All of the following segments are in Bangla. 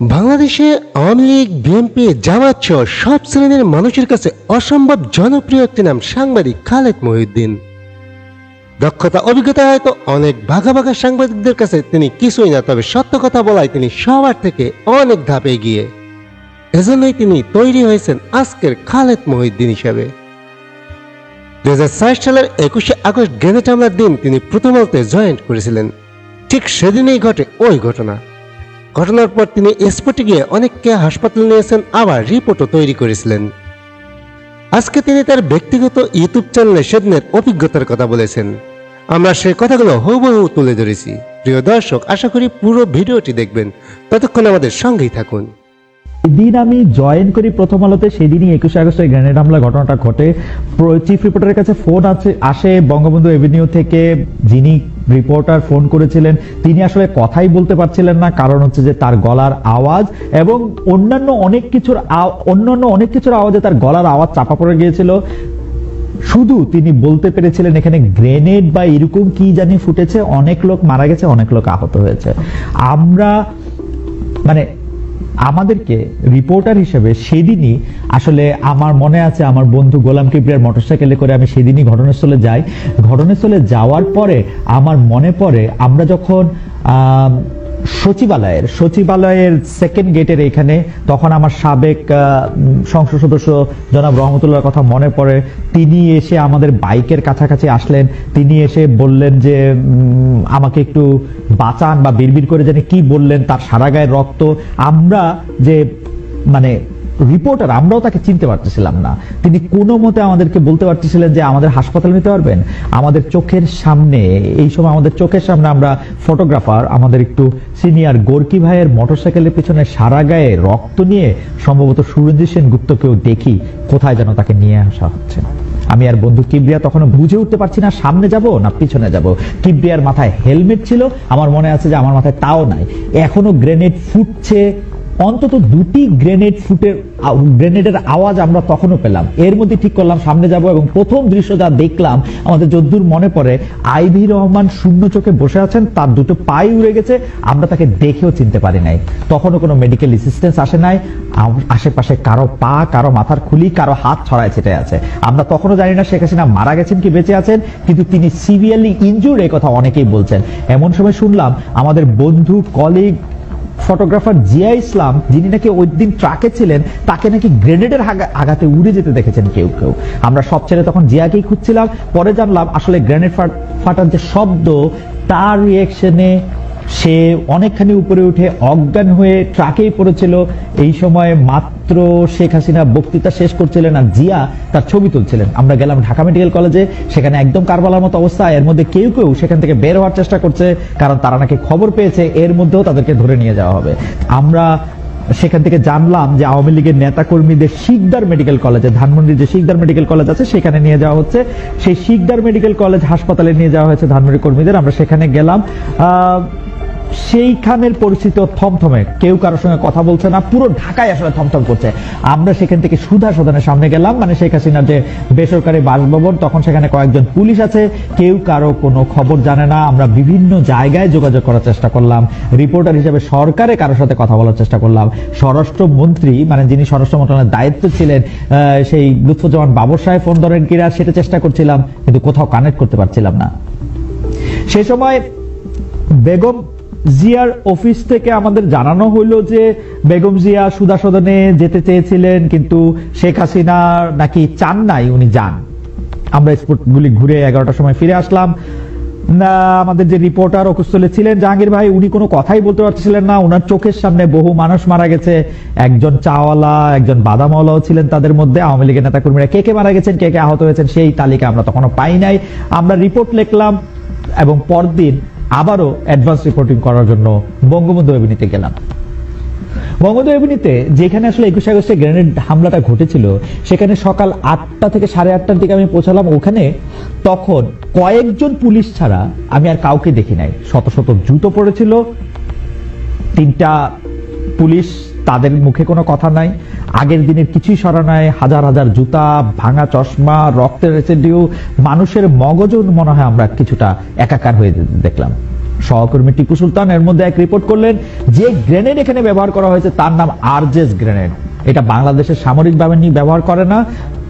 বাংলাদেশে আওয়ামী লীগ বিএনপি জামাত সহ সব শ্রেণির মানুষের কাছে অসম্ভব জনপ্রিয় একটি নাম সাংবাদিক খালেদ মহিউদ্দিন। দক্ষতা, অভিজ্ঞতা হয়তো অনেক ভাগা ভাগা সাংবাদিকদের কাছে তিনি কিছুই না, তবে সত্য কথা বলায় তিনি সবার থেকে অনেক ধাপে গিয়ে এজন্যই তিনি তৈরি হয়েছেন আজকের খালেদ মহিউদ্দিন হিসাবে। দুই সালের একুশে আগস্ট গ্রেনেড হামলার দিন তিনি প্রথম জয়েন্ট করেছিলেন। ঠিক সেদিনেই ঘটে ওই ঘটনা। ঘটনার পর তিনি স্পটে গিয়ে অনেককে হাসপাতালে নিয়েছেন আবার রিপোর্টও তৈরি করেছিলেন। আজকে তিনি তার ব্যক্তিগত ইউটিউব চ্যানেলে সেদিনের অভিজ্ঞতার কথা বলেছেন। আমরা সেই কথাগুলো হুবহু তুলে ধরেছি। প্রিয় দর্শক, আশা করি পুরো ভিডিওটি দেখবেন। ততক্ষণ আমাদের সঙ্গেই থাকুন। দিন আমি জয়েন করি প্রথম আলোতে, সেদিনই একুশে আগস্টের গ্রেনেড হামলা ঘটনাটা ঘটে। চিফ রিপোর্টারের কাছে ফোন আছে, আসে বঙ্গবন্ধু এভিনিউ থেকে, যিনি রিপোর্টার ফোন করেছিলেন। তিনি আসলে কথাই বলতে পারছিলেন না, কারণ হচ্ছে যে তার গলার আওয়াজ এবং অন্যান্য অনেক কিছুর অন্যান্য অনেক কিছুর আওয়াজে তার গলার আওয়াজ চাপা পড়ে গিয়েছিল। শুধু তিনি বলতে পেরেছিলেন এখানে গ্রেনেড বা এরকম কি জানি ফুটেছে, অনেক লোক মারা গেছে, অনেক লোক আহত হয়েছে। আমরা মানে আমাদেরকে রিপোর্টার হিসেবে সেদিনই আসলে আমার মনে আছে আমার বন্ধু গোলাম কিবরিয়ার মোটরসাইকেলে করে আমি সেদিনই ঘটনাস্থলে যাই। ঘটনাস্থলে যাওয়ার পরে আমার মনে পড়ে আমরা যখন সচিবালয়ের সচিবালয়ের সেকেন্ড গেটের এখানে তখন আমার সাবেক সংসদ সদস্য জনাব রহমতুল্লাহর কথা মনে পড়ে। তিনি এসে আমাদের বাইকের কাছাকাছি আসলেন। তিনি এসে বললেন যে আমাকে একটু বাঁচান বা বিড়বিড় করে জানি কি বললেন, তার সারা গায়ের রক্ত। আমরা যে মানে রিপোর্টার আমরাও তাকে চিনতে পারতেছিলাম না। তিনি কোনো মতে আমাদেরকে বলতে পারতেছিলেন যে আমাদের হাসপাতাল নিতে পারবেন। আমাদের চোখের সামনে, এই সময় আমাদের চোখের সামনে আমরা ফটোগ্রাফার আমাদের একটু সিনিয়র গোর্কি ভাইয়ের মোটরসাইকেলের পিছনে সারা গায়ে রক্ত নিয়ে সম্ভবত সুরঞ্জিত সেন গুপ্তকেও দেখি কোথায় যেন তাকে নিয়ে আসা হচ্ছে। আমি আর বন্ধু কিবরিয়া তখন বুঝে উঠতে পারছি না, সামনে যাব না পিছনে যাব। কিবরিয়ার মাথায় হেলমেট ছিল, আমার মনে আছে যে আমার মাথায় তাও নাই। এখনও গ্রেনেড ফুটছে অন্তত দুটি গ্রেনেড ফুটের গ্রেনেডের আওয়াজ আমরা তখনও পেলাম। এর মধ্যে ঠিক করলাম, সামনে যাব এবং প্রথম দৃশ্য যা দেখলাম, আমাদের যদ্দূর মনে পড়ে, আইভি রহমান শূন্য চোখে বসে আছেন, তার দুটো পাই উড়ে গেছে, আমরা তাকে দেখেও চিনতে পারি নাই। তখনও কোনো মেডিকেল অ্যাসিস্ট্যান্স আসে নাই আশেপাশে কারও পা, কারও মাথার খুলি, কারও হাত ছড়ায় ছেটে আছে। আমরা তখনও জানি না শেখ হাসিনা মারা গেছেন কি বেঁচে আছেন, কিন্তু তিনি সিভিয়ারলি ইনজুর কথা অনেকেই বলছেন। এমন সময় শুনলাম, আমাদের বন্ধু কলিগ ফটোগ্রাফার জিয়া ইসলাম, যিনি নাকি ওই দিন ট্রাকে ছিলেন, তাকে নাকি গ্রেনেডের আঘাতে উড়ে যেতে দেখেছেন কেউ কেউ। আমরা সব ছেড়ে তখন জিয়াকেই খুঁজছিলাম, পরে জানলাম আসলে গ্রেনেড ফাটার যে শব্দ, তার রিয়েকশনে সে অনেকখানি উপরে উঠে অজ্ঞান হয়ে ট্রাকেই পড়েছিল। এই সময় মাত্র শেখ হাসিনা বক্তৃতা শেষ করছিলেন আর জিয়া তার ছবি তুলছিলেন। আমরা গেলাম ঢাকা মেডিকেল কলেজে, সেখানে একদম কারবালার মতো অবস্থা। এর মধ্যে কেউ কেউ সেখান থেকে বের হওয়ার চেষ্টা করছে, কারণ তারা নাকি খবর পেয়েছে, এর মধ্যেও তাদেরকে ধরে নিয়ে যাওয়া হবে। আমরা সেখান থেকে জানলাম যে আওয়ামী লীগের নেতা কর্মীদের শিকদার মেডিকেল কলেজে, ধানমন্ডির যে শিকদার মেডিকেল কলেজ আছে, সেখানে নিয়ে যাওয়া হচ্ছে। সেই শিকদার মেডিকেল কলেজ হাসপাতালে নিয়ে যাওয়া হয়েছে ধানমন্ডি কর্মীদের। আমরা সেখানে গেলাম। সেইখানের পরিস্থিতি থমথমে। কেউ কারোর সঙ্গে কথা বলছে না, পুরো ঢাকায় আসলে থমথম করছে। আমরা সেখান থেকে সুধা সদনের সামনে গেলাম মানে শেখ হাসিনার যে বেসরকারি বাসভবন, তখন সেখানে কয়েকজন পুলিশ আছে। কেউ কারও কোনো খবর জানে না। আমরা বিভিন্ন জায়গায় যোগাযোগ করার চেষ্টা করলাম। রিপোর্টার হিসেবে সরকারে কারোর সাথে কথা বলার চেষ্টা করলাম। স্বরাষ্ট্রমন্ত্রী মানে যিনি স্বরাষ্ট্র মন্ত্রণালয়ের দায়িত্ব ছিলেন সেই লুৎফুজ্জামান বাবর সাহেব ফোন ধরেন কিনা সেটা চেষ্টা করছিলাম, কিন্তু কোথাও কানেক্ট করতে পারছিলাম না। সে সময় বেগম জিয়ার অফিস থেকে আমাদের জানানো হলো যে বেগম জিয়া সুদা সদনে যেতে চেয়েছিলেন, কিন্তু শেখ হাসিনা নাকি চান নাই, উনি যান। আমরা স্পটগুলি ঘুরে এগারোটার সময় ফিরে আসলাম। আমাদের যে রিপোর্টার অকুস্থলে ছিলেন জাহাঙ্গীর ভাই, উনি কোনো কথাই বলতে পারছিলেন না। ওনার চোখের সামনে বহু মানুষ মারা গেছে। একজন চাওয়ালা, একজন বাদামওয়ালাও ছিলেন তাদের মধ্যে। আওয়ামী লীগের নেতাকর্মীরা কে কে মারা গেছেন, কে কে আহত হয়েছেন, সেই তালিকা আমরা তখনও পাই নাই। আমরা রিপোর্ট লিখলাম এবং পরদিন আবারও অ্যাডভান্স রিপোর্টিং করার জন্য বঙ্গবন্ধু এভিনিতে গেলাম। বঙ্গবন্ধু এভিনিতে যেখানে আসলে একুশে আগস্টে গ্রেনেড হামলাটা ঘটেছিল, সেখানে সকাল আটটা থেকে সাড়ে আটটার দিকে আমি পৌঁছালাম। ওখানে তখন কয়েকজন পুলিশ ছাড়া আমি আর কাউকে দেখি নাই। শত শত জুতো পড়েছিল, তিনটা পুলিশ তাদের মুখে কোনো কথা নাই। আগের দিনের কিছুই সরা নাই। হাজার হাজার জুতা, ভাঙা চশমা, রক্তের রেসিডিউ, মানুষের মগজও মনে হয় আমরা কিছুটা একাকার হয়ে দেখলাম। সহকর্মী টিপু সুলতান এর মধ্যে এক রিপোর্ট করলেন, যে গ্রেনেড এখানে ব্যবহার করা হয়েছে তার নাম আরজেস গ্রেনেড। এটা বাংলাদেশের সামরিক বাহিনী ব্যবহার করে না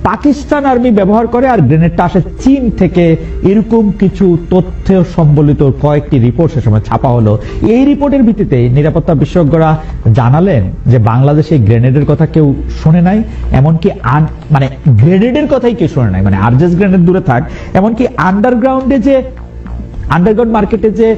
পাকিস্তান আর্মি ব্যবহার করে আর গ্রেনেডটা আসে চীন থেকে। এরকম কিছু তথ্য সম্বলিত কয়েকটি রিপোর্ট সে সময় ছাপা হলো। এই রিপোর্টের ভিত্তিতে নিরাপত্তা বিশেষজ্ঞরা জানালেন যে বাংলাদেশে গ্রেনেডের কথা কেউ শোনে নাই, এমনকি আন- মানে গ্রেনেডের কথাই কেউ শোনে নাই। মানে আরজেস গ্রেনেড দূরে থাক, এমনকি আন্ডারগ্রাউন্ডে যে আন্ডারগ্রাউন্ড মার্কেটে যে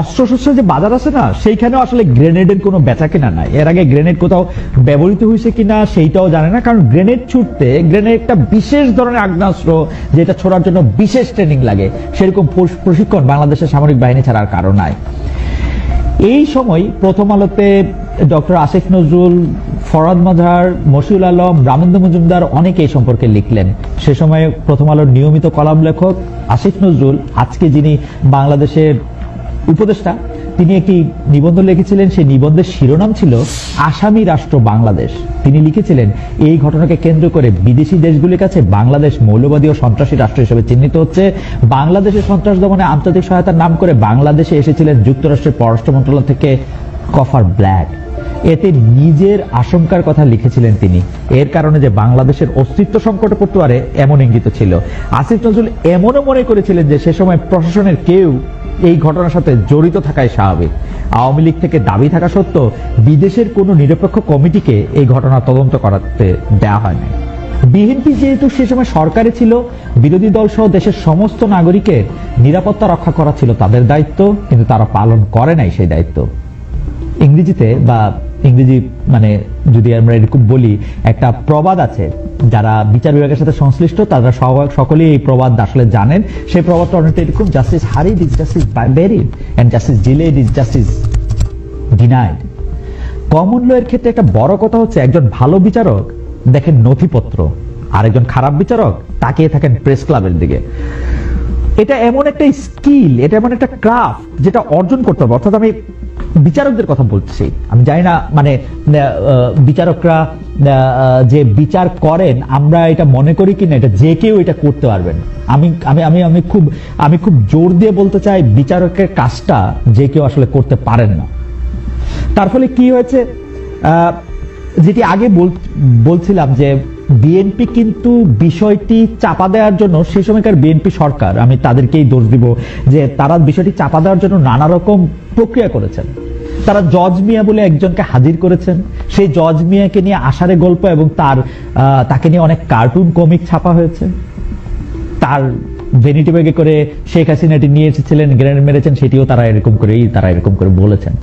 অস্ত্রশস্ত্র যে বাজার আছে না, সেইখানেও আসলে গ্রেনেডের কোনো বেচা কিনা নাই। এর আগে গ্রেনেড কোথাও ব্যবহৃত হয়েছে কিনা সেইটাও জানে না, কারণ গ্রেনেড ছুটতে গ্রেনেড একটা বিশেষ ধরনের আগ্নেয়াস্ত্র যেটা ছোড়ার জন্য বিশেষ ট্রেনিং লাগে। সেরকম প্রশিক্ষণ বাংলাদেশের সামরিক বাহিনী ছাড়া কারণ কারও নাই। এই সময় প্রথম আলোতে ডক্টর আসিফ নজরুল, ফরাদ মাঝার, মশিউল আলম রামেন্দ্র মজুমদার অনেকে এই সম্পর্কে লিখলেন। সে সময় প্রথম আলোর নিয়মিত কলাম লেখক আসিফ নজরুল, আজকে যিনি বাংলাদেশের উপদেষ্টা, তিনি একটি নিবন্ধ লিখেছিলেন, সেই নিবন্ধের শিরোনাম ছিল, আসামি রাষ্ট্র বাংলাদেশ। তিনি লিখেছিলেন, এই ঘটনাকে কেন্দ্র করে বিদেশি দেশগুলির কাছে বাংলাদেশ মৌলবাদী ও সন্ত্রাসী রাষ্ট্র হিসেবে চিহ্নিত হচ্ছে। বাংলাদেশের সন্ত্রাস দমনে আন্তর্জাতিক সহায়তার নাম করে বাংলাদেশে এসেছিলেন যুক্তরাষ্ট্রের পররাষ্ট্র মন্ত্রণালয় থেকে কফার ব্ল্যাক। এতে নিজের আশঙ্কার কথা লিখেছিলেন তিনি। এর কারণে যে বাংলাদেশের অস্তিত্ব সংকটে পড়তে পারে, এমন ইঙ্গিত ছিল। আসিফ নজরুল এমনও মনে করেছিলেন যে সে সময় প্রশাসনের কেউ এই ঘটনার সাথে জড়িত থাকাই স্বাভাবিক। আওয়ামী লীগ থেকে দাবি থাকা সত্ত্বেও বিদেশের কোনো নিরপেক্ষ কমিটিকে এই ঘটনা তদন্ত করাতে দেওয়া হয়নি। বিএনপি যেহেতু সে সময় সরকারে ছিল, বিরোধী দল সহ দেশের সমস্ত নাগরিকের নিরাপত্তা রক্ষা করা ছিল তাদের দায়িত্ব, কিন্তু তারা পালন করে নাই সেই দায়িত্ব। ইংরেজিতে বা ইংরেজি মানে যদি আমরা এরকম বলি, একটা প্রবাদ আছে। যারা বিচার বিভাগের সাথে সংশ্লিষ্ট, তারা সকলেই এই প্রবাদ আসলে জানেন। সেই প্রবাদটা অনেকটা এরকম justice hurried is justice buried and justice delayed is justice denied common law ক্ষেত্রে একটা বড় কথা হচ্ছে, একজন ভালো বিচারক দেখেন নথিপত্র আর একজন খারাপ বিচারক তাকিয়ে থাকেন প্রেস ক্লাবের দিকে। এটা এমন একটা স্কিল, এটা এমন একটা ক্রাফট, যেটা অর্জন করতে হবে। অর্থাৎ আমি বিচারকদের কথা বলছি। আমি জানি না মানে বিচারকরা যে বিচার করেন, আমরা এটা মনে করি কিনা, এটা যে কেউ এটা করতে পারবেন আমি আমি আমি আমি খুব আমি খুব জোর দিয়ে বলতে চাই, বিচারকের কাজটা যে কেউ আসলে করতে পারেন না। তার ফলে কি হয়েছে? যেটি আগে বল- বলছিলাম যে, বিএনপি কিন্তু বিষয়টি চাপা দেওয়ার জন্য সেই সময়কার বিএনপি সরকার, আমি তাদেরকেই দোষ দিব যে, তারা বিষয়টি চাপা দেওয়ার জন্য নানা রকম প্রক্রিয়া করেছেন। তারা জজ মিয়া বলে একজনকে হাজির করেছেন। সেই জজ মিয়াকে নিয়ে আষাঢ়ে গল্প এবং তার তাকে নিয়ে অনেক কার্টুন কমিক ছাপা হয়েছে। তার ভেনিটি ব্যাগে করে শেখ হাসিনাটি নিয়ে এসেছিলেন গ্রেনেড মেরেছেন, সেটিও তারা এরকম করেই, তারা এরকম করে বলেছেন।